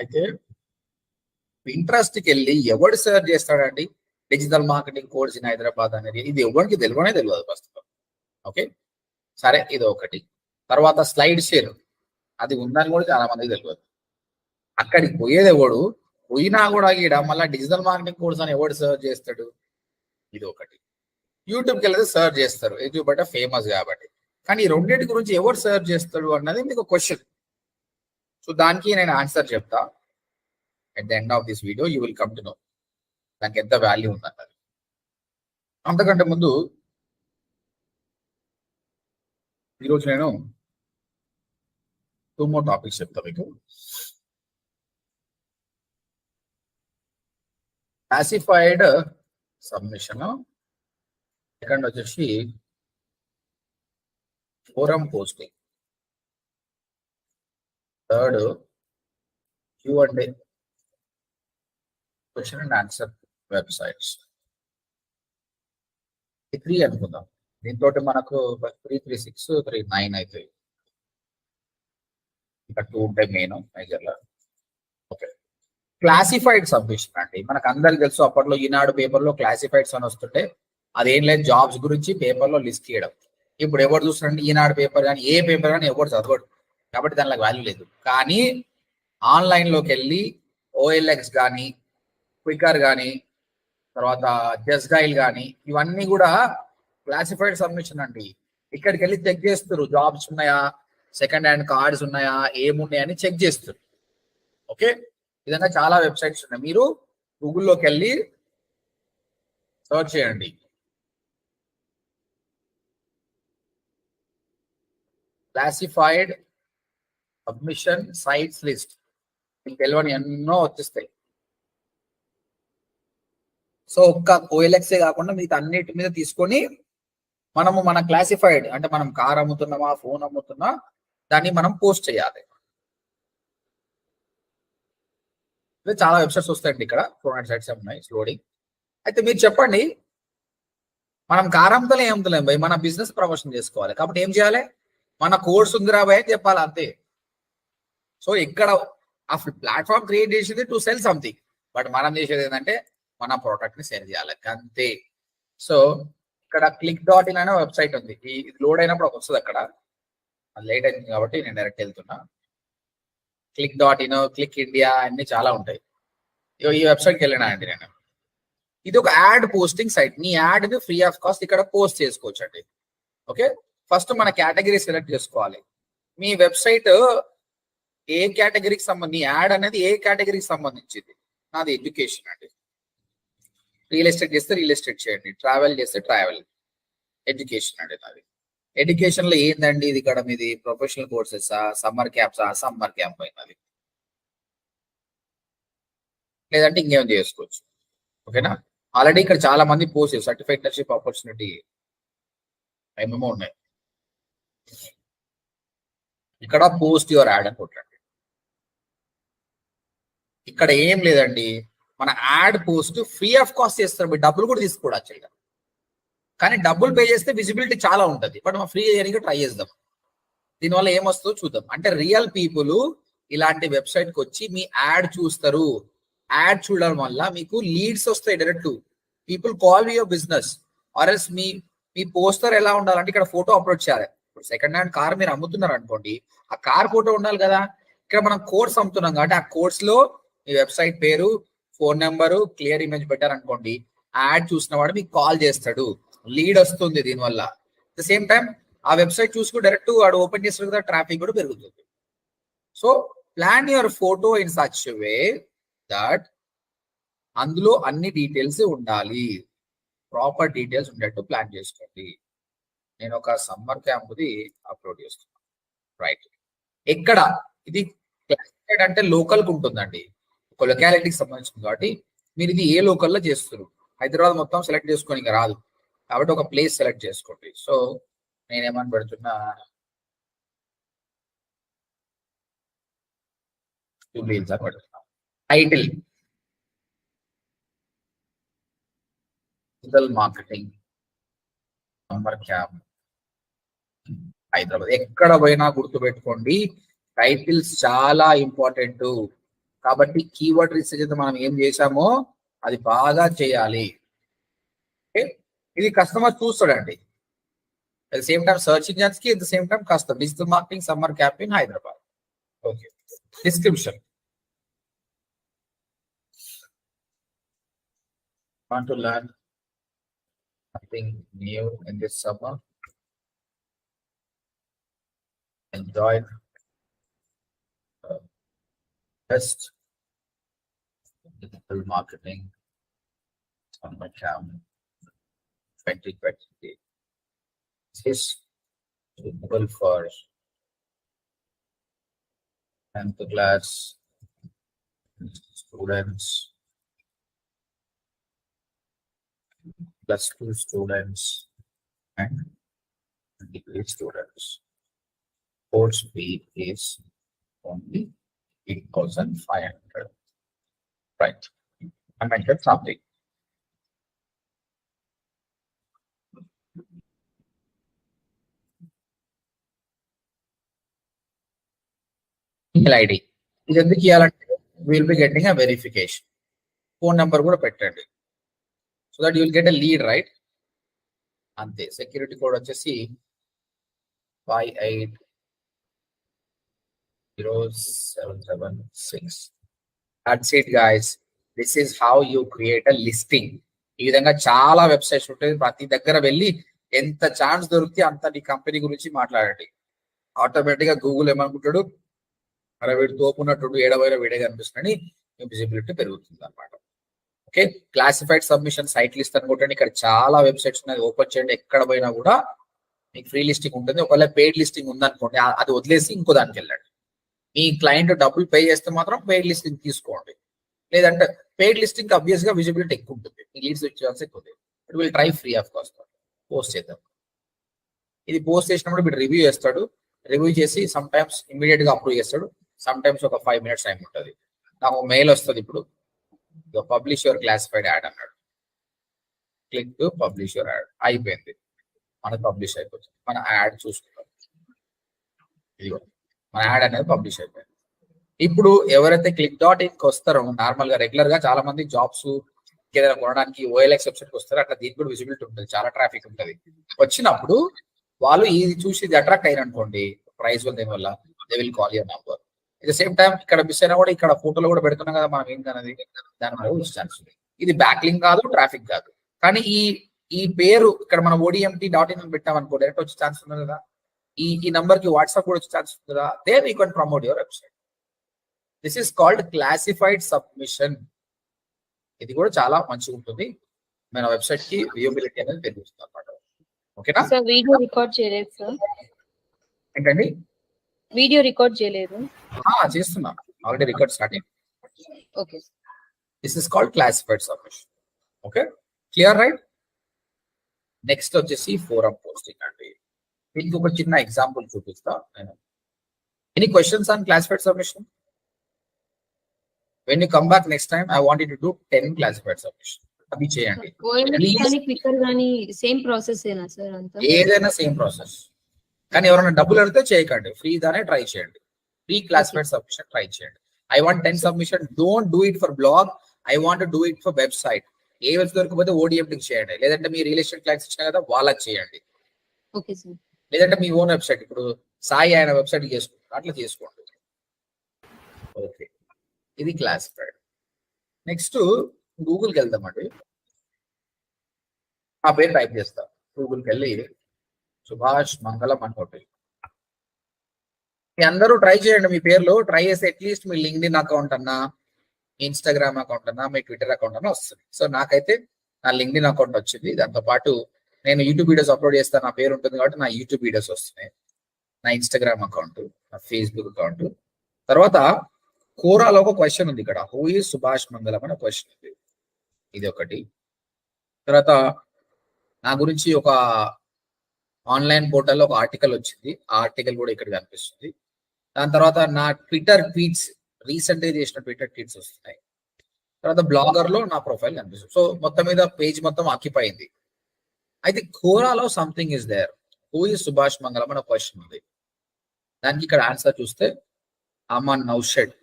అయితే ఇంట్రెస్ట్కి వెళ్ళి ఎవడు సర్చ్ చేస్తాడండి? Digital marketing course in Hyderabad అనేది ఇది ఎవరికి తెలియనే తెలియదు ప్రస్తుతం ఓకే సరే ఇది ఒకటి తర్వాత స్లైడ్ షేర్ అది ఉందని కూడా చాలా మందికి తెలియదు అక్కడికి పోయేది ఎవడు? పోయినా కూడా ఈడ మళ్ళీ డిజిటల్ మార్కెటింగ్ కోర్స్ అని ఎవడు సర్చ్ చేస్తాడు? ఇది ఒకటి యూట్యూబ్కి వెళ్ళి సర్చ్ చేస్తారు. యూట్యూబ్ అంటే ఫేమస్ కాబట్టి. కానీ ఈ రెండింటి గురించి ఎవరు సర్చ్ చేస్తాడు అన్నది మీకు క్వశ్చన్ సో దానికి నేను ఆన్సర్ చెప్తా. At the end of this video you will come to know దానికి ఎంత వాల్యూ ఉందన్నది. అంతకంటే ముందు ఈరోజు నేను టూ మోర్ టాపిక్స్ చెప్తా మీకు. క్లాసిఫైడ్ సబ్మిషన్ సెకండ్ వచ్చేసి forum posting third Q and question and answer websites three అనుకుందాం. దీంతో మనకు three three six three nine అవుతాయి ఇంకా టూ ఉంటాయి మెయిన్ మేజర్లో ఓకే క్లాసిఫైడ్ సబ్మిషన్ అండి. మనకు అందరికి తెలుసు అప్పట్లో ఈనాడు పేపర్లో క్లాసిఫైడ్స్ అని వస్తుంటే అదేం లేదు జాబ్స్ గురించి పేపర్లో లిస్ట్ చేయడం ఇప్పుడు ఎవరు చూస్తున్నారంటే ఈనాడు పేపర్ కానీ ఏ పేపర్ కానీ ఎవరు చదవడు. కాబట్టి దానిలో వాల్యూ లేదు. కానీ ఆన్లైన్లోకి వెళ్ళి ఓఎల్ఎక్స్ కానీ క్వికర్ కానీ తర్వాత జస్గైల్ కానీ ఇవన్నీ కూడా క్లాసిఫైడ్ సబ్మిషన్ అండి. ఇక్కడికి వెళ్ళి చెక్ చేస్తారు జాబ్స్ ఉన్నాయా? సెకండ్ హ్యాండ్ కార్డ్స్ ఉన్నాయా? ఏమున్నాయని చెక్ చేస్తారు ఓకే విధంగా చాలా వెబ్సైట్స్ ఉన్నాయి. మీరు గూగుల్లోకి వెళ్ళి సర్చ్ చేయండి. క్లాసిఫైడ్ సబ్మిషన్ సైట్స్ లిస్ట్ మీకు తెలియని ఎన్నో వచ్చేస్తాయి. సో ఒక్క ఓఎల్ఎక్సే కాకుండా మిగతా అన్నిటి మీద తీసుకొని మనము మన క్లాసిఫైడ్ అంటే మనం కార్ అమ్ముతున్నామా ఫోన్ అమ్ముతున్నా దాన్ని మనం పోస్ట్ చేయాలి. చాలా వెబ్సైట్స్ వస్తాయండి ఇక్కడ. ఫోర్ హండ్రెడ్ సైట్స్ ఉన్నాయి లోడింగ్ అయితే మీరు చెప్పండి మనం కార్ అమ్ముతలే ఏముతలేం భయ్? మన బిజినెస్ ప్రమోషన్ చేసుకోవాలి. కాబట్టి ఏం చేయాలి? మన కోర్స్ ఉందిరా భయ్ చెప్పాలి అంతే. సో ఇక్కడ ఆ ప్లాట్ఫామ్ క్రియేట్ చేసేది టు సెల్ సంథింగ్ బట్ మనం చేసేది ఏంటంటే మన ప్రోడక్ట్ని సేల్ చేయాలి. అంతే. సో ఇక్కడ క్లిక్ డాట్ ఇన్ అనే వెబ్సైట్ ఉంది. ఇది లోడ్ అయినప్పుడు ఒక వస్తుంది అక్కడ. అది లేట్ అయింది కాబట్టి నేను డైరెక్ట్ వెళ్తున్నా. Click dot in click India అన్ని చాలా ఉంటాయి. ఈ వెబ్సైట్కి వెళ్ళినా అండి నేను. ఇది ఒక యాడ్ పోస్టింగ్ సైట్ నీ యాడ్ని ఫ్రీ ఆఫ్ కాస్ట్ ఇక్కడ పోస్ట్ చేసుకోవచ్చు అండి ఓకే ఫస్ట్ మన కేటగిరీ సెలెక్ట్ చేసుకోవాలి. మీ వెబ్సైట్ ఏ కేటగిరీకి సంబంధించి యాడ్ అనేది ఏ కేటగిరీకి సంబంధించింది? నాది ఎడ్యుకేషన్ అండి. రియల్ ఎస్టేట్ చేస్తే రియల్ ఎస్టేట్ చేయండి. ట్రావెల్ చేస్తే ట్రావెల్. ఎడ్యుకేషన్ అండి నాది. ఎడ్యుకేషన్లో ఏందండి ఇది ఇక్కడ మీది professional courses summer camps summer camp అయినది లేదంటే ఇంకేం చేసుకోవచ్చు? ఓకేనా? ఆల్రెడీ ఇక్కడ చాలా మంది పోస్ట్ సర్టిఫైడ్ టర్షిప్ ఆపర్చునిటీ ఏమేమో ఉన్నాయి. ఇక్కడ పోస్ట్ యువర్ యాడ్ అని కొట్టండి. ఇక్కడ ఏం లేదండి. మన ad post free of cost చేస్తారు. మీరు డబ్బులు కూడా తీసుకోడు యాక్చువల్గా. కానీ డబ్బులు పే చేస్తే విజిబిలిటీ చాలా ఉంటుంది. బట్ మనం ఫ్రీ చేయడానికి ట్రై చేద్దాం. దీనివల్ల ఏమొస్తుందో చూద్దాం. అంటే రియల్ పీపుల్ ఇలాంటి వెబ్సైట్కి వచ్చి మీ యాడ్ చూస్తారు. యాడ్ చూడడం వల్ల మీకు లీడ్స్ వస్తాయి direct. People call your business. ఆర్ఎల్స్ మీ మీ పోస్టర్ ఎలా ఉండాలంటే ఇక్కడ ఫోటో అప్లోడ్ చేయాలి. ఇప్పుడు సెకండ్ హ్యాండ్ కార్ మీరు అమ్ముతున్నారు అనుకోండి. ఆ కార్ ఫోటో ఉండాలి కదా. ఇక్కడ మనం కోర్స్ అమ్ముతున్నాం కాబట్టి ఆ కోర్స్లో మీ వెబ్సైట్ పేరు ఫోన్ నెంబరు క్లియర్ ఇమేజ్ పెట్టారనుకోండి యాడ్ చూసిన వాడు మీకు కాల్ చేస్తాడు. లీడ్ వస్తుంది దీనివల్ల. ద సేమ్ టైం ఆ వెబ్సైట్ చూసుకుని డైరెక్ట్ వాడు ఓపెన్ చేస్తారు కదా ట్రాఫిక్ కూడా పెరుగుతుంది. So plan your photo in such way that అందులో అన్ని డీటెయిల్స్ ఉండాలి. ప్రాపర్ డీటెయిల్స్ ఉండేట్టు ప్లాన్ చేసుకోండి. నేను ఒక సమ్మర్ క్యాంప్ది అప్లోడ్ చేస్తున్నాను రైట్. ఎక్కడ? ఇది అంటే లోకల్కి ఉంటుందండి. ఒక లొకాలిటీకి సంబంధించింది కాబట్టి మీరు ఇది ఏ లోకల్లో చేస్తారు హైదరాబాద్ మొత్తం సెలెక్ట్ చేసుకొని ఇంకా రాదు. కాబట్టి ఒక ప్లేస్ సెలెక్ట్ చేసుకోండి. సో నేనేమని పెడుతున్నా? పెడుతున్నా title digital marketing number cab Hyderabad. ఎక్కడ పోయినా గుర్తుపెట్టుకోండి. టైటిల్స్ చాలా ఇంపార్టెంట్ కాబట్టి కీవర్డ్ రీసెర్చ్ అయితే మనం ఏం చేశామో అది బాగా చేయాలి. ఇది కస్టమర్ చూస్తాడండి at same time search ఇంజన్స్కి at the same time customer digital marketing summer camp in Hyderabad okay description want to learn something new in this summer. Enjoy. uh, best digital marketing summer camp 2020. This is suitable for 10th class students plus two students and degree students. Course B is only eight thousand five hundred. Right. I mentioned something. Email ID. ఇది ఎందుకు ఇవ్వాలంటే will be getting a verification phone number కూడా పెట్టండి so that you'll get a lead right అంతే security code వచ్చేసి five eight zero seven seven six that's it guys this is how you create listing ఈ విధంగా చాలా websites ఉంటాయి. ప్రతి దగ్గర వెళ్ళి ఎంత ఛాన్స్ దొరికితే అంత నీ కంపెనీ గురించి మాట్లాడండి. ఆటోమేటిక్గా గూగుల్ ఏమనుకుంటాడు? అరే వీడు తోపున్నట్టు ఏడవైన వీడే కనిపిస్తుందని విజిబిలిటీ పెరుగుతుంది అనమాట okay classified submission site list అనుకుంటే ఇక్కడ చాలా వెబ్సైట్స్ ఉన్నాయి. ఓపెన్ చేయండి. ఎక్కడ పోయినా కూడా మీకు ఫ్రీ లిస్టింగ్ ఉంటుంది. ఒకవేళ పెయిడ్ లిస్టింగ్ ఉందనుకోండి అది వదిలేసి ఇంకో దానికి వెళ్ళండి. మీ క్లయింట్ డబ్బులు పే చేస్తే మాత్రం పెయిడ్ లిస్టింగ్ తీసుకోండి. లేదంటే పెయిడ్ లిస్టింగ్ అబ్వియస్గా విజిబిలిటీ ఎక్కువ ఉంటుంది. మీ లీడ్స్ వచ్చే ఎక్కువ ఉంటుంది will try free of cost post చేద్దాం. ఇది పోస్ట్ చేసినప్పుడు వీడు రివ్యూ చేస్తాడు. రివ్యూ చేసి సమ్ టైమ్స్ ఇమీడియట్గా అప్రూవ్ చేస్తాడు. సమ్ టైమ్స్ ఒక ఫైవ్ మినిట్స్ టైం ఉంటుంది. నాకు మెయిల్ వస్తుంది ఇప్పుడు. పబ్లిష్ యువర్ క్లాసిఫైడ్ యాడ్ అన్నాడు. Click to publish your ad అయిపోయింది. మనకు పబ్లిష్ అయిపోతుంది. మన యాడ్ చూసుకుంటాం ఇదిగో. మన యాడ్ అనేది పబ్లిష్ అయిపోయింది. ఇప్పుడు ఎవరైతే క్లిక్ డాట్ ఇన్కి వస్తారో నార్మల్గా రెగ్యులర్గా చాలా మంది జాబ్స్ ఏదైనా కొనడానికి ఓఎల్ఎక్స్ వెబ్సైట్ వస్తారు అట్లా దీనికి కూడా విజిబిలిటీ ఉంటుంది. చాలా ట్రాఫిక్ ఉంటుంది. వచ్చినప్పుడు వాళ్ళు ఇది చూసి ఇది అట్రాక్ట్ అయిన అనుకోండి ప్రైస్ వల్ల దీని వల్ల they will call your number at the same time ఇక్కడ మిస్ అయినా కూడా ఇక్కడ ఫోటోలు కూడా పెడుతున్నాం కదా మనం ఏం కానీ దాని వల్ల ఛాన్స్ ఉంది. ఇది బ్యాక్లింగ్ కాదు ట్రాఫిక్ కాదు. కానీ ఈ ఈ పేరు ఇక్కడ మనం ఓడిఎంటీ డాట్ ఇన్ పెట్టాం అనుకో డైరెక్ట్ వచ్చే ఛాన్స్ ఉంది కదా ఈ ఈ నంబర్కి వాట్సాప్ కూడా వచ్చే ఛాన్స్ ఉంది కదా they you can promote your website this is called classified submission ఇది కూడా చాలా మంచిగా ఉంటుంది. మన వెబ్సైట్కి వియబిలిటీ అనేది పెరుగుతుంది అనమాట ఓకేనా? సార్ వీడియో రికార్డ్ చేయలేదు సార్ ఏంటండి? వీడియో రికార్డ్ చేయలేదు. ఆ, చేస్తున్నా. Already record starting okay this is called classified submission okay clear right next వచ్చేసి ఫోరం పోస్టింగ్ అండి. దీనికి ఒక చిన్న ఎగ్జాంపుల్ చూపిస్తా. నేను any questions on classified submission when you come back next time I want to do ten classified submission అవి చేయండి. ఏదైనా సేమ్ ప్రాసెస్ కానీ ఎవరైనా డబ్బులు అడిగితే చేయకండి. ఫ్రీ దానే ట్రై చేయండి. ఫ్రీ క్లాసిఫైడ్ సబ్మిషన్ ట్రై చేయండి. I want ten submission don't do it for blog I want do it for website A website దొరకపోతే ఓడిఎంకి చేయండి. లేదంటే మీ రియల్ ఎస్టేట్ క్లాస్ ఇచ్చిన కదా వాళ్ళకి చేయండి. ఓకే సార్ లేదంటే మీ ఓన్ వెబ్సైట్. ఇప్పుడు సాయి ఆయన వెబ్సైట్ చేసుకుంటారు. అట్లా చేసుకోండి. ఓకే. ఇది క్లాసిఫైడ్. నెక్స్ట్ గూగుల్కి వెళ్దామండి ఆ పేరు టైప్ చేస్తా. గూగుల్కి వెళ్ళి సుభాష్ మంగళం అనుకోండి. మీ అందరూ ట్రై చేయండి మీ పేర్లు. ట్రై చేసి అట్లీస్ట్ మీ లింక్డ్ఇన్ అకౌంట్ అన్నా మీ ఇన్స్టాగ్రామ్ అకౌంట్ అన్నా మీ ట్విట్టర్ అకౌంట్ అన్నా వస్తుంది. సో నాకైతే నా లింక్డ్ఇన్ అకౌంట్ వచ్చింది. దాంతో పాటు నేను యూట్యూబ్ వీడియోస్ అప్లోడ్ చేస్తాను నా పేరు ఉంటుంది కాబట్టి నా యూట్యూబ్ వీడియోస్ వస్తున్నాయి. నా ఇన్స్టాగ్రామ్ అకౌంట్ నా ఫేస్బుక్ అకౌంట్ తర్వాత కోరాలో ఒక క్వశ్చన్ ఉంది ఇక్కడ. హూ ఈ సుభాష్ మంగళం అనే క్వశ్చన్ ఉంది. ఇది ఒకటి. తర్వాత నా గురించి ఒక ఆన్లైన్ పోర్టల్లో ఒక ఆర్టికల్ వచ్చింది. ఆ ఆర్టికల్ కూడా ఇక్కడ కనిపిస్తుంది. దాని తర్వాత నా ట్విట్టర్ ట్వీట్స్ రీసెంట్గా చేసిన ట్విట్టర్ ట్వీట్స్ వస్తున్నాయి. తర్వాత బ్లాగర్లో నా ప్రొఫైల్ కనిపిస్తుంది. సో మొత్తం మీద పేజ్ మొత్తం ఆక్యుపై అయింది. అయితే కోరాలో something is there who is Subhash Mangalam అనే క్వశ్చన్ ఉంది దానికి ఇక్కడ ఆన్సర్ చూస్తే Aman Naushad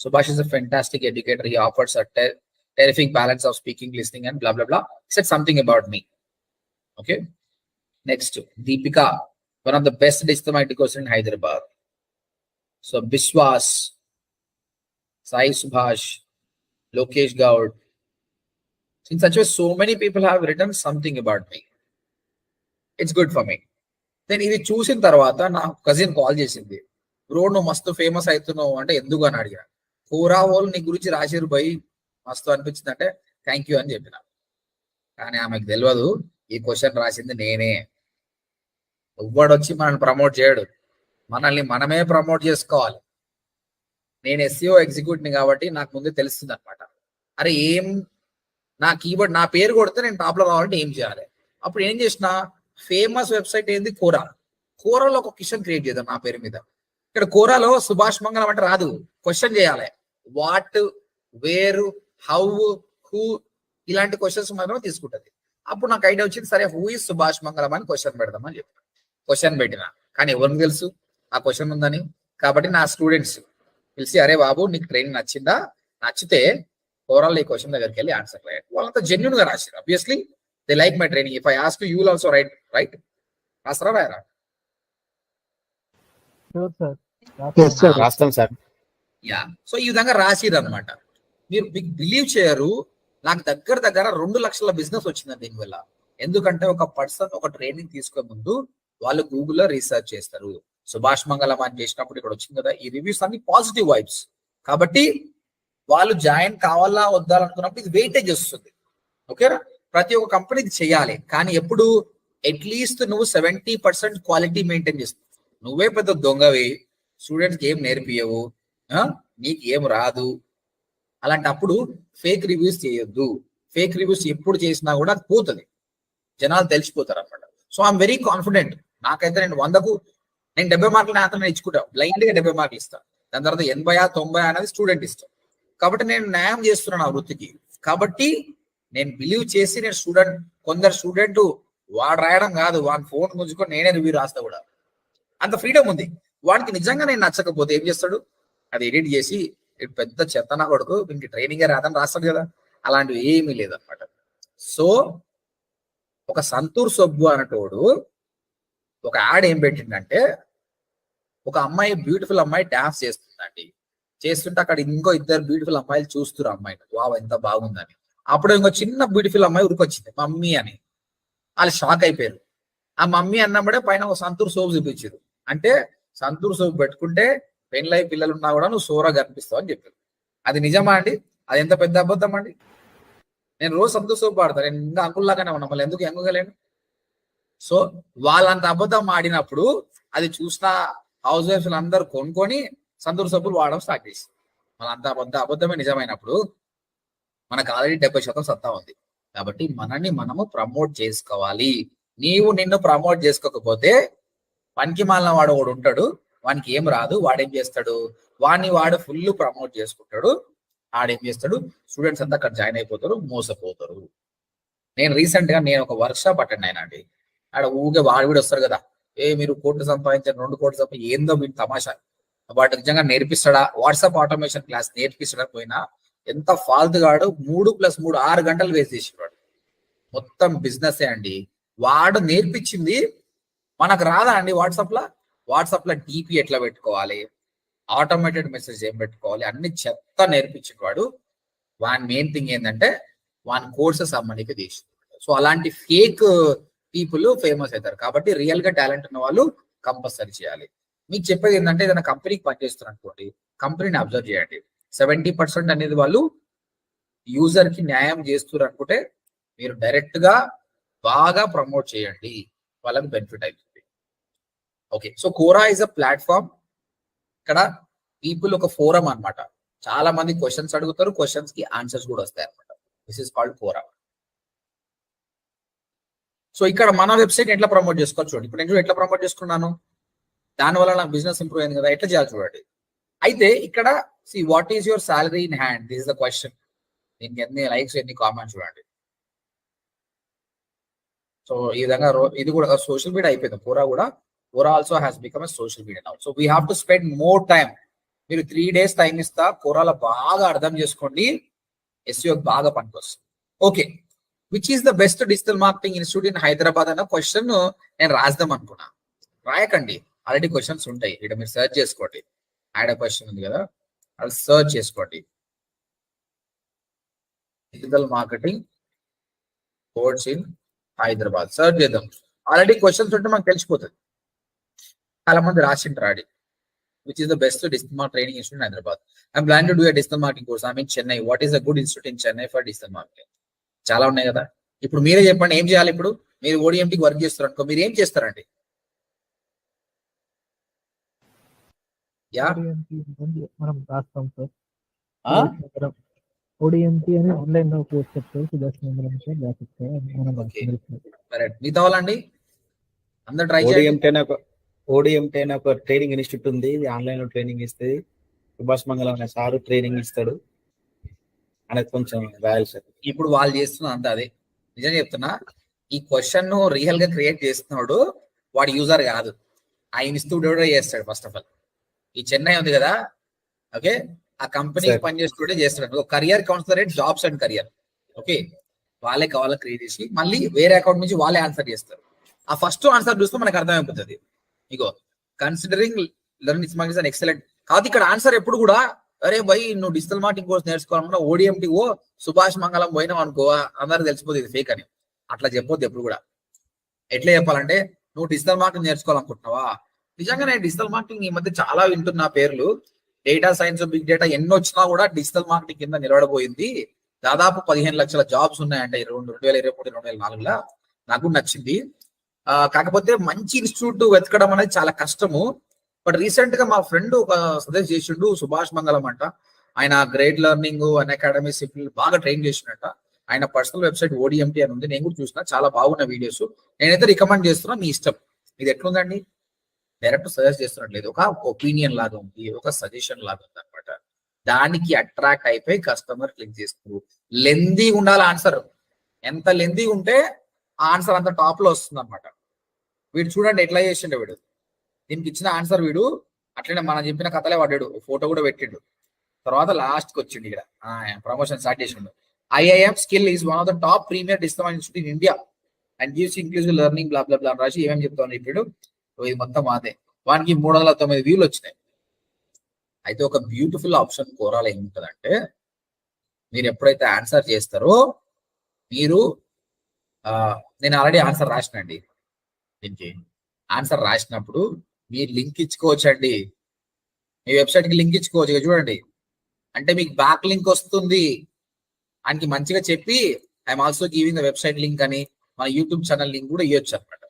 Subhash is a fantastic educator. He offers a ter- terrific balance of speaking, listening, and blah blah blah. Said something about me. Okay. Next, Deepika, one of the best digital IT courses in Hyderabad. So Biswas, Sai Subhash, Lokesh Gaud. In such a way, so many people have written something about me. It's good for me. Then ఇది చూసిన తర్వాత నా cousin call చేసింది. Bro నువ్వు మస్తు famous అవుతున్నావు. అంటే ఎందుకు అని అడిగా కూరా వాళ్ళు నీ గురించి రాసిరు పోయి మస్తు అనిపించింది. అంటే థ్యాంక్ యూ అని చెప్పిన. కానీ ఆమెకు తెలియదు ఈ క్వశ్చన్ రాసింది నేనే. ఎవ్వడు వచ్చి మనల్ని ప్రమోట్ చేయడు. మనల్ని మనమే ప్రమోట్ చేసుకోవాలి. నేను ఎస్సీఓ ఎగ్జిక్యూటివ్ని కాబట్టి నాకు ముందే తెలుస్తుంది అనమాట అరే ఏం నా కీబోర్డ్ నా పేరు కొడితే నేను టాప్లో రావాలంటే ఏం చేయాలి? అప్పుడు ఏం చేసిన ఫేమస్ వెబ్సైట్ ఏంది? కోరా. కోరాలో ఒక క్వశ్చన్ క్రియేట్ చేద్దాం నా పేరు మీద. ఇక్కడ కోరాలో సుభాష్ మంగళం అంటే రాదు. క్వశ్చన్ చేయాలి. వాట్ వేర్ హౌ హూ ఇలాంటి క్వశ్చన్స్ మాత్రమే తీసుకుంటది. అప్పుడు నాకు ఐడియా వచ్చింది సరే హూ ఇస్ సుభాష్ మంగళం అని క్వశ్చన్ పెడదామని చెప్పి క్వశ్చన్ పెట్టిన. కానీ ఎవరికి తెలుసు? ఆ క్వశ్చన్ ఉందని. కాబట్టి నా స్టూడెంట్స్ పిలిచి అరే బాబు నీకు ట్రైనింగ్ నచ్చిందా? నచ్చితే ఓవరాల్ ఈ క్వశ్చన్ దగ్గరికి వెళ్ళి ఆన్సర్ రాయండి వాళ్ళంతా జెన్యున్గా రాశారు obviously they like my training if I ask you will also write write రాస్తారా రాయరా? షూర్ సార్ ఎస్ సార్ రాస్తాం సార్ యా. సో ఈ విధంగా రాసిరు అనమాట మీరు బిలీవ్ చేయరు. నాకు దగ్గర దగ్గర రెండు లక్షల బిజినెస్ వచ్చింది దీనివల్ల ఎందుకంటే ఒక పర్సన్ ఒక ట్రైనింగ్ తీసుకునే ముందు వాళ్ళు గూగుల్లో రీసెర్చ్ చేస్తారు. సుభాష్ మంగళం అని చేసినప్పుడు ఇక్కడ వచ్చింది కదా. ఈ రివ్యూస్ అన్ని పాజిటివ్ వైబ్స్ కాబట్టి వాళ్ళు జాయిన్ కావాలా వద్దా అనుకున్నప్పుడు ఇది వెయిటేజ్ వస్తుంది. ఓకేనా ప్రతి ఒక్క కంపెనీ ఇది చేయాలి. కానీ ఎప్పుడు అట్లీస్ట్ నువ్వు సెవెంటీ పర్సెంట్ క్వాలిటీ మెయింటైన్ చేస్తావు నువ్వే పెద్ద దొంగవి. స్టూడెంట్స్కి ఏం నేర్పియవు నీకు ఏం రాదు? అలాంటప్పుడు ఫేక్ రివ్యూస్ చేయొద్దు. ఫేక్ రివ్యూస్ ఎప్పుడు చేసినా కూడా అది పోతుంది. జనాలు తెలిసిపోతారు అనమాట సో ఐఎమ్ వెరీ కాన్ఫిడెంట్ నాకైతే నేను వందకు నేను డెబ్బై మార్కులు నాతో ఇచ్చుకుంటా. బ్లైండ్గా డెబ్బై మార్కులు ఇస్తాను దాని తర్వాత ఎనభై తొంభై అనేది స్టూడెంట్ ఇష్టం. కాబట్టి నేను న్యాయం చేస్తున్నాను ఆ వృత్తికి. కాబట్టి నేను బిలీవ్ చేసి నేను స్టూడెంట్ కొందరు స్టూడెంట్ వాడు రాయడం కాదు వాడి ఫోన్ గుంజుకొని నేనే రివ్యూ రాస్తా కూడా. అంత ఫ్రీడమ్ ఉంది. వాడికి నిజంగా నేను నచ్చకపోతే ఏం చేస్తాడు? అది ఎడిట్ చేసి పెద్ద చెత్తన కొడుకు ఇంక ట్రైనింగ్ రాదని రాస్తాడు కదా. అలాంటివి ఏమీ లేదన్నమాట. సో ఒక సంతూర్ సబ్బు అనేటోడు ఒక యాడ్ ఏం పెట్టిందంటే ఒక అమ్మాయి బ్యూటిఫుల్ అమ్మాయి డాన్స్ చేస్తుందండి. చేస్తుంటే అక్కడ ఇంకో ఇద్దరు బ్యూటిఫుల్ అమ్మాయిలు చూస్తురు అమ్మాయిని. వావ్ ఎంత బాగుందని. అప్పుడు ఇంకో చిన్న బ్యూటిఫుల్ అమ్మాయి ఉరికొచ్చింది మమ్మీ అని. వాళ్ళు షాక్ అయిపోయారు. ఆ మమ్మీ అన్నప్పుడే పైన ఒక సంతూర్ సోప్ చూపించారు. అంటే సంతూర్ సోప్ పెట్టుకుంటే పెళ్ళై పిల్లలు ఉన్నా కూడా నువ్వు సోరా కనిపిస్తావు అని చెప్పారు. అది నిజమా అండి? అది ఎంత పెద్ద అబద్ధం అండి? నేను రోజు సంతూర్ సోప్ వాడతాను నేను ఇంకా అంకుల్లాగానే ఉన్నా. మళ్ళీ ఎందుకు ఎంగలేను సో వాళ్ళంత అబద్ధం ఆడినప్పుడు అది చూసిన హౌస్ వైఫ్ అందరు కొనుక్కొని సంతూర్ సబ్బులు వాడడం స్టార్ట్ చేసి. అంత అబద్దమే అబద్ధమే నిజమైనప్పుడు మనకు ఆల్రెడీ డెబ్బై శాతం సత్తా ఉంది. కాబట్టి మనల్ని మనము ప్రమోట్ చేసుకోవాలి. నీవు నిన్ను ప్రమోట్ చేసుకోకపోతే పనికి మాలిన వాడు ఒకడు ఉంటాడు. వానికి ఏం రాదు. వాడేం చేస్తాడు? వాడిని వాడు ఫుల్ ప్రమోట్ చేసుకుంటాడు. ఆడేం చేస్తాడు? స్టూడెంట్స్ అంతా అక్కడ జాయిన్ అయిపోతారు. మోసపోతారు. నేను రీసెంట్గా నేను ఒక వర్క్ షాప్ అటెండ్ అయినా అండి. ఆడ ఊగే వాడు కూడా వస్తారు కదా. ఏ మీరు కోట్లు సంపాదించారు రెండు కోట్లు సంపాదించారు ఏందో వీటి తమాషా. వాటి నిజంగా నేర్పిస్తాడా? వాట్సాప్ ఆటోమేషన్ క్లాస్ నేర్పిస్తాడా పోయినా? ఎంత ఫాల్త్ గాడు మూడు ప్లస్ మూడు ఆరు గంటలు వేస్ట్ చేసేవాడు మొత్తం బిజినెస్ అండి. వాడు నేర్పించింది మనకు రాదా అండి వాట్సాప్లో వాట్సాప్లో డిపి ఎట్లా పెట్టుకోవాలి? ఆటోమేటెడ్ మెసేజ్ ఏం పెట్టుకోవాలి? అన్ని చెత్త నేర్పించిన వాడు. వాని మెయిన్ థింగ్ ఏంటంటే వాని కోర్సెస్ అమ్మనికి తీసుకుంటాడు సో అలాంటి ఫేక్ పీపుల్ ఫేమస్ అవుతారు. కాబట్టి రియల్గా టాలెంట్ ఉన్న వాళ్ళు కంపల్సరీ చేయాలి. మీకు చెప్పేది ఏంటంటే ఏదైనా కంపెనీకి పనిచేస్తున్నారు అనుకోండి కంపెనీని అబ్జర్వ్ చేయండి. సెవెంటీ పర్సెంట్ అనేది వాళ్ళు యూజర్కి న్యాయం చేస్తున్నారు అనుకుంటే మీరు డైరెక్ట్గా బాగా ప్రమోట్ చేయండి. వాళ్ళకి బెనిఫిట్ అవుతుంది. Okay so Quora is a platform ఇక్కడ పీపుల్ ఒక ఫోరం అన్నమాట. చాలా మంది క్వశ్చన్స్ అడుగుతారు క్వశ్చన్స్కి ఆన్సర్స్ కూడా వస్తాయి అనమాట this is called Quora so ఇక్కడ మన వెబ్సైట్ ఎట్లా ప్రమోట్ చేసుకోవచ్చు చూడండి. ఇప్పుడు నేను ఎట్లా ప్రమోట్ చేసుకున్నాను? దానివల్ల నాకు బిజినెస్ ఇంప్రూవ్ అయింది కదా ఎట్లా చేయాలి చూడండి. అయితే ఇక్కడ see what is your salary in hand this is the question దీనికి ఎన్ని లైక్స్ ఎన్ని కామెంట్స్ చూడండి. సో ఈ విధంగా ఇది కూడా సోషల్ మీడియా అయిపోయింది. పూరా కూడా Quora also has become social media now so we have to spend more time మీరు త్రీ డేస్ టైం ఇస్తా కూరలో బాగా అర్థం చేసుకోండి. ఎస్యో బాగా పనికొస్తుంది okay which is the best digital marketing institute in Hyderabad అన్న క్వశ్చన్ నేను రాద్దాం అనుకున్నా. రాయకండి. ఆల్రెడీ క్వశ్చన్స్ ఉంటాయి. ఇక్కడ మీరు సెర్చ్ చేసుకోండి. యాడ్ క్వశ్చన్ ఉంది కదా? అది సెర్చ్ చేసుకోండి. Digital marketing course in Hyderabad search చేద్దాం. ఆల్రెడీ క్వశ్చన్స్ ఉంటే మనకు తెలిసిపోతుంది. చాలా మంది రాసింటారు ఆడి which is the best digital training institute Hyderabad I'm plan to do digital marketing course I mean Chennai what is a good institute in Chennai for digital marketing చాలా ఉన్నాయి కదా? ఇప్పుడు మీరే చెప్పండి ఏం చేయాలి ఇప్పుడు? మీరు ఓడిఎంటీకి వర్క్ చేస్తారు అనుకో మీరు ఏం చేస్తారండి? మనం రాస్తాం సార్. ఆ? ఓడిఎంపీ అని ఆన్లైన్లో కోర్స్ చెప్తారు సుదర్శన్ మందిరం సార్ గ్రాఫిక్స్ మనం Okay. రాస్తాం. కరెక్ట్ మిగతా వాళ్ళండి అందరు ట్రై ఓడిఎంటీ అనే ఒక ఓడిఎంటీ అనే ఒక ట్రైనింగ్ ఇన్స్టిట్యూట్ ఉంది. ఇది ఆన్లైన్లో ట్రైనింగ్ ఇస్తుంది సుభాష్ మంగళం అనే సారు ట్రైనింగ్ ఇస్తాడు. అనేది కొంచెం రాయాలి సార్. ఇప్పుడు వాళ్ళు చేస్తున్న అంత అదే. నిజం చెప్తున్నా ఈ క్వశ్చన్ను రియల్గా క్రియేట్ చేస్తున్నాడు వాడు యూజర్ కాదు. ఆ ఇన్స్టిట్యూట్ చేస్తాడు ఫస్ట్ ఆఫ్ ఆల్ ఈ చెన్నై ఉంది కదా? ఓకే? ఆ కంపెనీ Sir. పనిచేస్తుంటే చేస్తాడు. కరియర్ కౌన్సిలరేట్ జాబ్స్ అండ్ కరియర్ ఓకే? వాళ్ళే కావాలని క్రియేట్ చేసి మళ్ళీ వేరే అకౌంట్ నుంచి వాళ్ళే ఆన్సర్ చేస్తారు. ఆ ఫస్ట్ ఆన్సర్ చూస్తే మనకు అర్థమైపోతుంది. ఇగో considering learn it's an excellent కాదు ఇక్కడ ఆన్సర్ ఎప్పుడు కూడా అరే భయ్ నువ్వు డిజిటల్ మార్కెటింగ్ కోర్స్ నేర్చుకోవాలన్నా ఓడిఎంటి ఓ సుభాష్ మంగళం పోయినాం అనుకో అందరికి తెలిసిపోతుంది ఇది ఫేక్ అని. అట్లా చెప్పొద్దు ఎప్పుడు కూడా. ఎట్లా చెప్పాలంటే నువ్వు డిజిటల్ మార్కెటింగ్ నేర్చుకోవాలనుకుంటున్నావా? నిజంగా నేను డిజిటల్ మార్కెటింగ్ ఈ మధ్య చాలా వింటున్నా పేర్లు. డేటా సైన్స్ బిగ్ డేటా ఎన్ని వచ్చినా కూడా డిజిటల్ మార్కెటింగ్ కింద నిలబడబోయింది. దాదాపు పదిహేను లక్షల జాబ్స్ ఉన్నాయంట రెండు రెండు వేల ఇరవై మూడు రెండు వేల నాలుగులో. నాకు కూడా నచ్చింది. ఆ, కాకపోతే మంచి ఇన్స్టిట్యూట్ వెతకడం అనేది చాలా కష్టము. బట్ రీసెంట్గా మా ఫ్రెండ్ ఒక సజెస్ట్ చేసిండు సుభాష్ మంగళం అంట. ఆయన great learning an academy simple బాగా ట్రైన్ చేసినట్ట ఆయన పర్సనల్ వెబ్సైట్ ఓడిఎంటీ అని ఉంది. నేను కూడా చూసిన. చాలా బాగున్న వీడియోస్. నేనైతే రికమెండ్ చేస్తున్నా మీ ఇష్టం. ఇది ఎట్లుందండి? డైరెక్ట్ సజెస్ట్ చేస్తున్నట్లేదు ఒక ఒపీనియన్ లాగా ఉంది ఒక సజెషన్ లాగా ఉంది అనమాట దానికి అట్రాక్ట్ అయిపోయి కస్టమర్ క్లిక్ చేస్తారు. లెందీ ఉండాలి ఆన్సర్. ఎంత లెందీ ఉంటే ఆన్సర్ అంత టాప్లో వస్తుంది అనమాట వీడు చూడండి ఎట్లా చేసిండు వీడు. దీనికి ఇచ్చిన ఆన్సర్ వీడు అట్లనే మనం చెప్పిన కథలే పడ్డాడు. ఫోటో కూడా పెట్టిండు. తర్వాత లాస్ట్కి వచ్చిండు ఇక్కడ. ప్రమోషన్ స్టార్ట్ చేసిండు. IIM skill is one of the top premier distance institute in India and gives inclusive learning blah blah blah రాసి ఏమేమి చెప్తాను ఇప్పుడు ఇది మొత్తం అదే. వానికి మూడు వందల తొమ్మిది వ్యూలు వచ్చినాయి. అయితే ఒక బ్యూటిఫుల్ ఆప్షన్ కోరాలి ఏముంటుందంటే మీరు ఎప్పుడైతే ఆన్సర్ చేస్తారో మీరు నేను ఆల్రెడీ ఆన్సర్ రాసినండి దీనికి ఆన్సర్ రాసినప్పుడు మీరు లింక్ ఇచ్చుకోవచ్చండి. మీ వెబ్సైట్కి లింక్ ఇచ్చుకోవచ్చు చూడండి. అంటే మీకు బ్యాక్ లింక్ వస్తుంది. ఆయనకి మంచిగా చెప్పి I'm also giving the website link అని మన యూట్యూబ్ ఛానల్ లింక్ కూడా ఇవ్వచ్చు అనమాట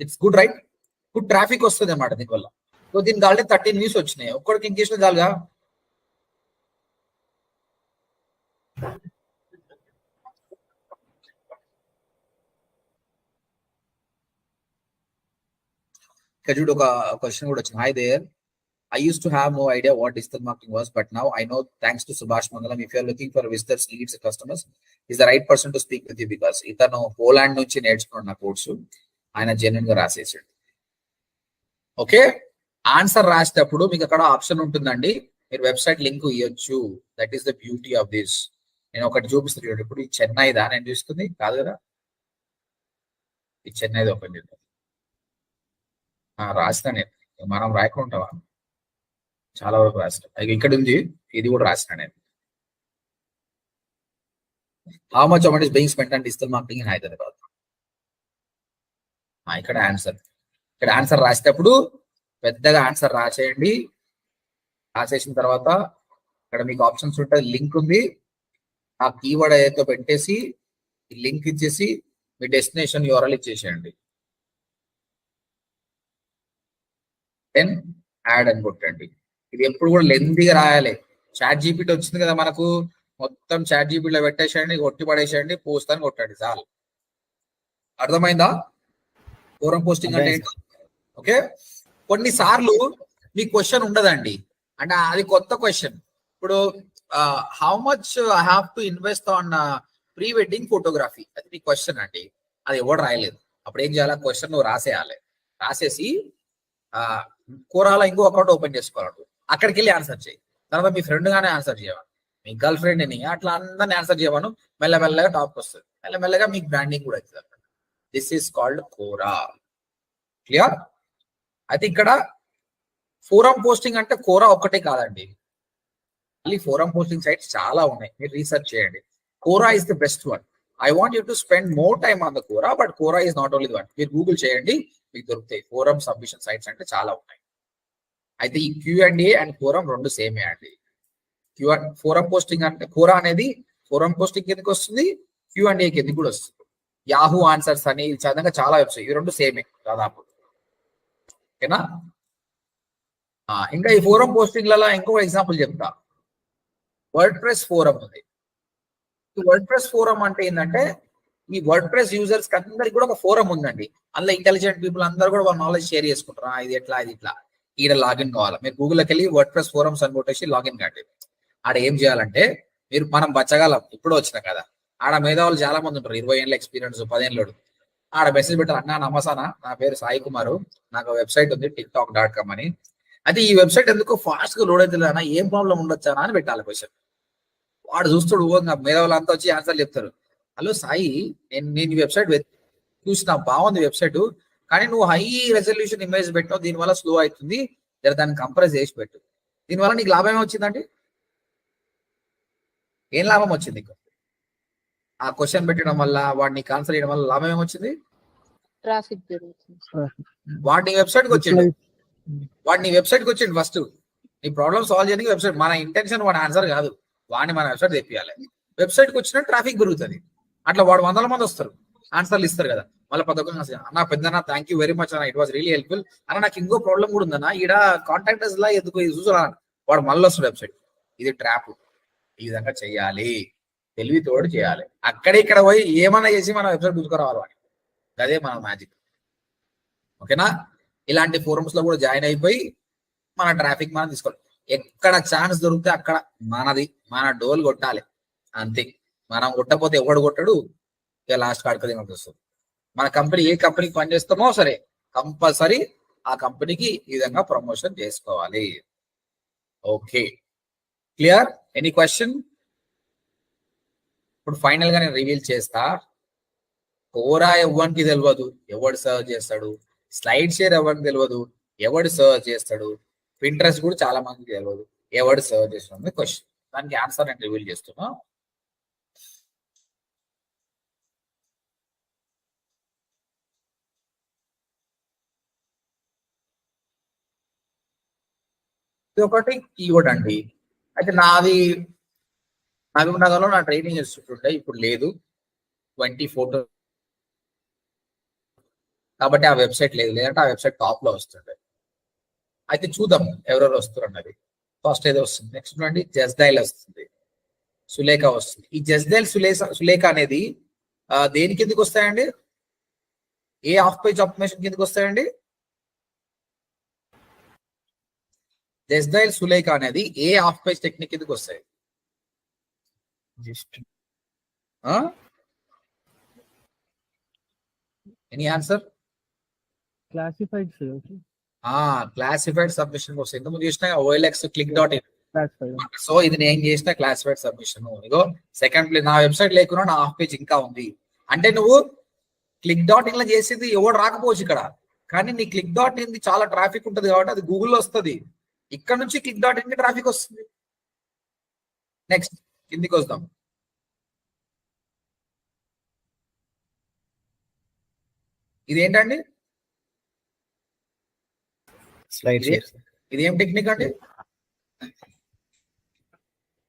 it's good right? Good traffic వస్తుంది అన్నమాట దీనివల్ల సో దీనికి ఆల్రెడీ థర్టీన్ వ్యూస్ వచ్చినాయి ఒక్కడికి క్లిక్ చేసిన చాలుగా ఇక్కడ చూడు ఒక క్వశ్చన్ కూడా వచ్చింది hi there I used to have no idea what digital marketing was, but now I know thanks to Subhash Mangalam, if you are looking for visitors, leads, customers, is the right person to speak with you because ఇతను Poland నుంచి నేర్చుకున్న course ఆయన జెన్యున్గా రాసేసాడు okay? Answer రాసేటప్పుడు మీకు అక్కడ option ఉంటుందండి. మీరు వెబ్సైట్ లింక్ ఇవ్వచ్చు that is the beauty of this నేను ఒకటి చూపిస్తాను ఇప్పుడు ఈ చెన్నైదా నేను చూస్తుంది. కాదు కదా? ఈ చెన్నైది ఓపెన్ చేద్దాం రాస్తాను రాసిన నేను. మనం రాయకుంటావా? చాలా వరకు రాసిన ఇక్కడ ఉంది. ఇది కూడా రాసిన నేను. How much amount is being spent and digital marketing in Hyderabad ఇక్కడ ఆన్సర్. ఇక్కడ ఆన్సర్ రాసేటప్పుడు పెద్దగా ఆన్సర్ రాసేయండి. రాసేసిన తర్వాత ఇక్కడ మీకు ఆప్షన్స్ ఉంటుంది లింక్ ఉంది. ఆ కీవర్డ్ ఏదైతే పెట్టేసి లింక్ ఇచ్చేసి మీ డెస్టినేషన్ యూఆర్ఎల్ ఇచ్చేసేయండి. దెన్ యాడ్ అని కొట్టండి. ఇది ఎప్పుడు కూడా లెందీగా రాయాలి. చాట్ జీపీటీ వచ్చింది కదా మనకు. మొత్తం చాట్ జీపీటీలో పెట్టేసేయండి కొట్టి పడేసేయండి పోస్ట్ అని కొట్టండి చాలు. అర్థమైందా? ఫోరం పోస్టింగ్ అంటే ఏంటి ఓకే? కొన్నిసార్లు మీ క్వశ్చన్ ఉండదండి. అంటే అది కొత్త క్వశ్చన్. ఇప్పుడు how much I have to invest on pre wedding photography అది మీ క్వశ్చన్ అండి. అది ఎవరు రాయలేదు. అప్పుడు ఏం చేయాలి? క్వశ్చన్ నువ్వు రాసేయాలి. రాసేసి ఆ కూరాల ఇంకో అకౌంట్ ఓపెన్ చేసుకోవాలి అక్కడికి వెళ్ళి ఆన్సర్ చేయి. తర్వాత మీ ఫ్రెండ్ గానే ఆన్సర్ చేయమను మీ గర్ల్ ఫ్రెండ్ని అట్లా అందరిని ఆన్సర్ చేయమను. మెల్లమెల్లగా టాప్ వస్తుంది. మెల్లమెల్లగా మీకు బ్రాండింగ్ కూడా అవుతుంది this is called Quora. Clear అయితే ఇక్కడ ఫోరం పోస్టింగ్ అంటే కోరా ఒక్కటే కాదండి. మళ్ళీ ఫోరం పోస్టింగ్ సైట్స్ చాలా ఉన్నాయి. మీరు రీసెర్చ్ చేయండి. Quora is the best one I want you to spend more time on the Quora but Quora is not only one మీరు గూగుల్ చేయండి మీకు దొరుకుతాయి. ఫోరం సబ్మిషన్ సైట్స్ అంటే చాలా ఉన్నాయి. అయితే ఈ Q and A and forum రెండు సేమే అండి. క్యూ ఫోరం పోస్టింగ్ అంటే కోరా అనేది ఫోరం పోస్టింగ్ కిందకి వస్తుంది క్యూ అండ్ ఏ కిందకి కూడా వస్తుంది. యాహూ ఆన్సర్స్ అని ఈ చాలా వెబ్సైట్ ఇవి రెండు సేమే దాదాపు. ఓకేనా? ఇంకా ఈ ఫోరం పోస్టింగ్లలో ఇంకో ఎగ్జాంపుల్ చెప్తా. వర్డ్ ప్రెస్ ఫోరం ఉంది ఈ వర్డ్ ప్రెస్ ఫోరం అంటే ఏంటంటే ఈ వర్డ్ ప్రెస్ యూజర్స్ అందరికి కూడా ఒక ఫోరం ఉందండి. అందులో ఇంటెలిజెంట్ పీపుల్ అందరూ కూడా వాళ్ళ నాలెడ్జ్ షేర్ చేసుకుంటారు. ఇది ఎట్లా ఇది ఇట్లా. ఈడ లాగిన్ కావాలి. మీరు గూగుల్కి వెళ్ళి వర్డ్ ప్రెస్ ఫోరమ్స్ అని కొట్టేసి లాగిన్ కండి. ఆడ ఏం చేయాలంటే మీరు మనం బచ్చగలం ఇప్పుడు వచ్చిన కదా. ఆడ మేధావులు చాలా మంది ఉంటారు. ఇరవై ఏళ్ళ ఎక్స్పీరియన్స్ పదేళ్ళు ఆడ మెసేజ్ పెట్టారు అన్నా నమసానా నా పేరు సాయి కుమారు. నాకు వెబ్సైట్ ఉంది టిక్ టాక్ డాట్ కామ్ అని. అయితే ఈ వెబ్సైట్ ఎందుకు ఫాస్ట్గా లోడ్ అవుతుంది అన్న? ఏం ప్రాబ్లం ఉండొచ్చానా అని పెట్టాలి క్వశ్చన్ వాడు చూస్తాడు ఓ ఇంకా వచ్చి ఆన్సర్ చెప్తారు. హలో సాయి నేను నేను ఈ వెబ్సైట్ చూసిన బాగుంది వెబ్సైట్ కానీ నువ్వు హై రెజల్యూషన్ ఇమేజ్ పెట్టావు దీనివల్ల స్లో అవుతుంది. జర దాన్ని కంప్రెస్ చేసి పెట్టు. దీనివల్ల నీకు లాభం ఏమొచ్చిందండి? ఏం లాభం వచ్చింది నీకు? ఆ క్వశ్చన్ పెట్టడం వల్ల వాడు నీకు ఆన్సర్ చేయడం వల్ల లాభం ఏమొచ్చింది? ట్రాఫిక్ జరుగుతుంది వాడు నీ వెబ్సైట్కి వచ్చిండు. వాడు నీ వెబ్సైట్కి వచ్చిండు ఫస్ట్ నీ ప్రాబ్లమ్ సాల్వ్ చేయడానికి వెబ్సైట్ మన ఇంటెన్షన్ వాడి ఆన్సర్ కాదు. వాడిని మన వెబ్సైట్ తెప్పియాలి. వెబ్సైట్కి వచ్చిన ట్రాఫిక్ పెరుగుతుంది. అట్లా వాడు వందల మంది వస్తారు. ఆన్సర్లు ఇస్తారు కదా. మళ్ళీ పదకొండు అన్న పెద్దనా థ్యాంక్ యూ వెరీ మచ్ అన్న ఇట్ వాస్ రియలీ హెల్ప్ఫుల్ అన్న నాకు ఇంకో ప్రాబ్లం కూడా ఉందన్న ఈడ కాంటాక్టర్స్ లా ఎందుకు చూసారా? వాడు మళ్ళీ వస్తాడు వెబ్సైట్ ఇది ట్రాప్ ఈ విధంగా చెయ్యాలి. తెలివి తోడు చేయాలి. అక్కడ ఇక్కడ పోయి ఏమన్నా చేసి మనం వెబ్సైట్ చూసుకురావాలి అదే మన మ్యాజిక్ ఓకేనా? ఇలాంటి ఫోరమ్స్లో కూడా జాయిన్ అయిపోయి మన ట్రాఫిక్ మనం తీసుకోవాలి. ఎక్కడ ఛాన్స్ దొరికితే అక్కడ మనది. మన డోల్ కొట్టాలి. అంతే. మనం కొట్టకపోతే ఎవడు కొట్టడు? ఇక లాస్ట్ కాడుకది మనకు వస్తుంది. మన కంపెనీ ఏ కంపెనీకి పనిచేస్తామో సరే కంపల్సరీ ఆ కంపెనీకి ఈ విధంగా ప్రమోషన్ చేసుకోవాలి. ఓకే. క్లియర్ ఎనీ క్వశ్చన్ ఇప్పుడు ఫైనల్గా నేను రివీల్ చేస్తా కోరా ఎవ్వనికి తెలియదు ఎవడు సర్వ్ చేస్తాడు? స్లైడ్ షేర్ ఎవరికి తెలియదు ఎవడు సర్వ్ చేస్తాడు? ఇంట్రెస్ట్ కూడా చాలా మందికి తెలియదు ఎవడు సర్వ్ చేస్తున్నాడు క్వశ్చన్ దానికి ఆన్సర్ నేను రివీల్ చేస్తున్నా. ఇది ఒకటి కీవర్డ్ అండి. అయితే నాది నగరంలో నా ట్రైనింగ్ ఇన్స్టిట్యూట్ ఉండే ఇప్పుడు లేదు. ట్వంటీ ఫోటో కాబట్టి ఆ వెబ్సైట్ లేదు. లేదంటే ఆ వెబ్సైట్ టాప్లో వస్తుండే. అయితే చూద్దాం ఎవరెవరు వస్తారు అన్నది. ఫస్ట్ ఏదో వస్తుంది. నెక్స్ట్ చూడండి. జస్దైల్ వస్తుంది. సులేఖ వస్తుంది. ఈ జస్దైల్ సులేఖ సులేఖ అనేది దేని కిందకి వస్తాయండి? ఏ హాఫ్ పేజ్ ఆప్టిమేషన్ కిందకి వస్తాయండి? జస్దైల్ సులేఖ అనేది ఏ హాఫ్ పేజ్ టెక్నిక్ కిందకి వస్తాయి? Just any answer classified classified submission వస్తాయి ఇంతకుముందు చూసిన OLX click dot in so ఇది నేను చేసిన క్లాసిఫైడ్ సబ్మిషన్ ఇగో సెకండ్ ప్లేస్ నా వెబ్సైట్ లేకున్నా నా హాఫ్ పేజ్ ఇంకా ఉంది. అంటే నువ్వు క్లిక్ డాట్ ఇన్లో చేసేది ఎవడు రాకపోవచ్చు ఇక్కడ. కానీ నీ క్లిక్ డాట్ ఇన్ చాలా ట్రాఫిక్ ఉంటుంది కాబట్టి అది గూగుల్లో వస్తుంది. ఇక్కడ నుంచి క్లిక్ డాట్ ఇన్కి ట్రాఫిక్ వస్తుంది. నెక్స్ట్ కిందికి వస్తాం ఇదేంటండి? స్లైడ్ ఇది- ఇది ఏం టెక్నిక్ అండి?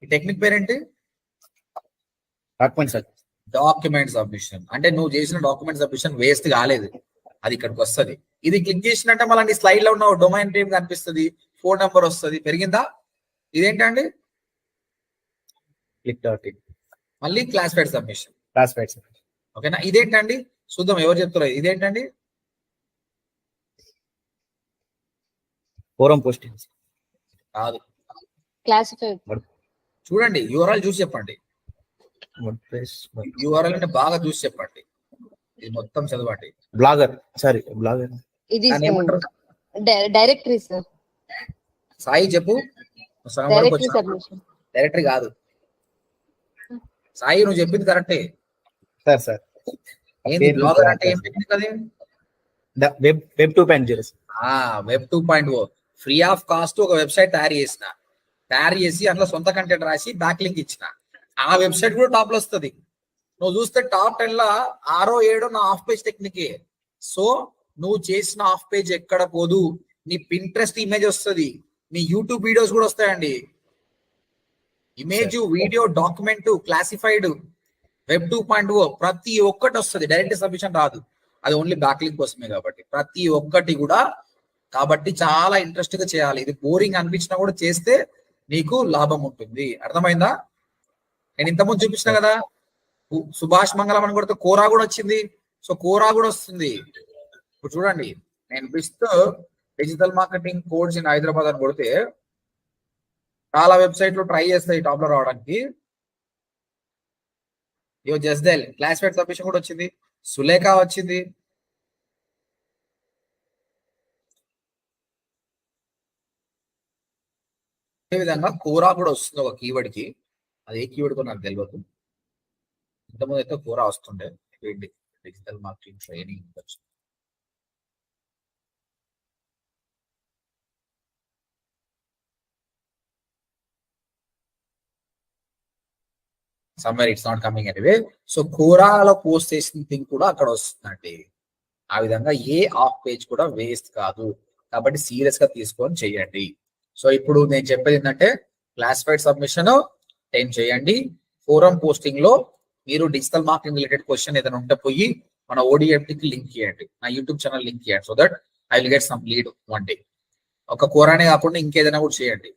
ఈ టెక్నిక్ పేరేంటి? Documents document submission. అంటే నువ్వు చేసిన డాక్యుమెంట్ సబ్మిషన్ వేస్ట్ కాలేదు. అది ఇక్కడికి వస్తది. ఇది క్లిక్ చేసినట్టే మళ్ళీ స్లైడ్లో ఉన్న డొమైన్ నేమ్ కనిపిస్తుంది. ఫోన్ నెంబర్ వస్తుంది. పెరిగిందా? ఇదేంటండి? క్లిక్ డాట్ ఇన్ మళ్ళీ క్లాసిఫైడ్ సబ్మిషన్ క్లాసిఫైడ్ ఓకేనా ఇదేంటండి? చూద్దాం ఎవరు చెప్తారో ఇదేంటండి? ఫోరం పోస్టింగ్స్ కాదు. క్లాసిఫైడ్ చూడండి యూఆర్ఎల్ చూసి చెప్పండి. యూఆర్ఎల్ అంటే బాగా చూసి చెప్పండి. ఇది మొత్తం చదవండి. బ్లాగర్ సారీ బ్లాగర్ ఇది డైరెక్టరీ సార్ సాయి చెప్పు. సబ్మిషన్ డైరెక్టరీ కాదు. సాయి నువ్వు చెప్పింది కరెక్టే. Sir sir. ఏంది బ్లాగర్? అంటే ఏం web web two point zero ఆ web two point O. Free of cost ఒక వెబ్సైట్ తయారు చేసిన. తయారు చేసి అందులో సొంత కంటెంట్ రాసి బ్యాక్ లింక్ ఇచ్చిన. ఆ వెబ్సైట్ కూడా టాప్లో వస్తుంది. నువ్వు చూస్తే టాప్ టెన్ లా ఆరో ఏడో నా ఆఫ్ పేజ్ టెక్నికే. సో నువ్వు చేసిన ఆఫ్ పేజ్ ఎక్కడ పోదు. నీ పింట్రెస్ట్ ఇమేజ్ వస్తుంది. నీ యూట్యూబ్ వీడియోస్ కూడా వస్తాయండి. Image video document classified web two point O ప్రతి ఒక్కటి వస్తుంది. డైరెక్ట్ సబ్మిషన్ రాదు. అది ఓన్లీ బ్యాక్ లింక్ కోసమే కాబట్టి. ప్రతి ఒక్కటి కూడా కాబట్టి చాలా ఇంట్రెస్ట్గా చేయాలి. ఇది బోరింగ్ అనిపించినా కూడా చేస్తే నీకు లాభం ఉంటుంది. అర్థమైందా? నేను ఇంతకుముందు చూపించిన కదా. సుభాష్ మంగళం అని కొడితే కోరా కూడా వచ్చింది. సో కోరా కూడా వస్తుంది. ఇప్పుడు చూడండి. నేను best digital marketing course in Hyderabad అని కొడితే చాలా వెబ్సైట్లు ట్రై చేస్తాయి టాప్లో రావడానికి. ఇవో జస్దేల్ క్లాస్మేట్ సబ్మిషన్ కూడా వచ్చింది. సులేఖ వచ్చింది. అదే విధంగా కూడా వస్తుంది ఒక కీవర్డ్కి. అది ఏ కీవర్డ్ కూడా నాకు తెలియదు ఇంతకుముందు అయితే కూర వస్తుండే. డిజిటల్ మార్కెటింగ్ ట్రైనింగ్ వచ్చింది somewhere it's not coming anyway so కోరాలో post చేసిన థింగ్ కూడా అక్కడ వస్తుందండి. ఆ విధంగా ఏ ఆఫ్ పేజ్ కూడా వేస్ట్ కాదు. కాబట్టి సీరియస్గా తీసుకొని చేయండి. సో ఇప్పుడు నేను చెప్పేది ఏంటంటే క్లాసిఫైడ్ సబ్మిషన్ టెన్ చేయండి. ఫోరం పోస్టింగ్లో మీరు డిజిటల్ మార్కెటింగ్ రిలేటెడ్ క్వశ్చన్ ఏదైనా ఉంటే పోయి మన ఓడిఎఫ్టీకి లింక్ చేయండి. నా యూట్యూబ్ ఛానల్ లింక్ చేయండి. So that I will get some lead one day ఒక కోరానే కాకుండా ఇంకేదైనా కూడా చేయండి.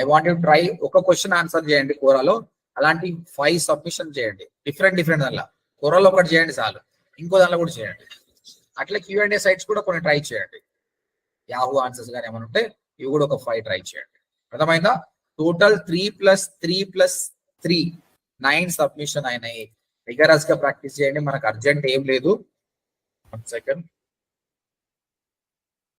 ఐ వాంట్ యూ ట్రై ఒక క్వశ్చన్ ఆన్సర్ చేయండి కోరాలో. అలాంటి ఫైవ్ సబ్మిషన్ చేయండి. డిఫరెంట్ డిఫరెంట్ దానిలో. కూరలో ఒకటి చేయండి చాలు. ఇంకో దానిలో కూడా చేయండి. అట్లా క్యూఎండే సైట్స్ కూడా కొన్ని ట్రై చేయండి. యాహూ ఆన్సర్స్ కానీ ఏమైనా ఉంటే ఇవి కూడా ఒక ఫైవ్ ట్రై చేయండి. అర్థమైందా? Total three plus three plus three nine submission అయినాయి. రిగరస్గా ప్రాక్టీస్ చేయండి. మనకు అర్జెంట్ ఏం లేదు. One second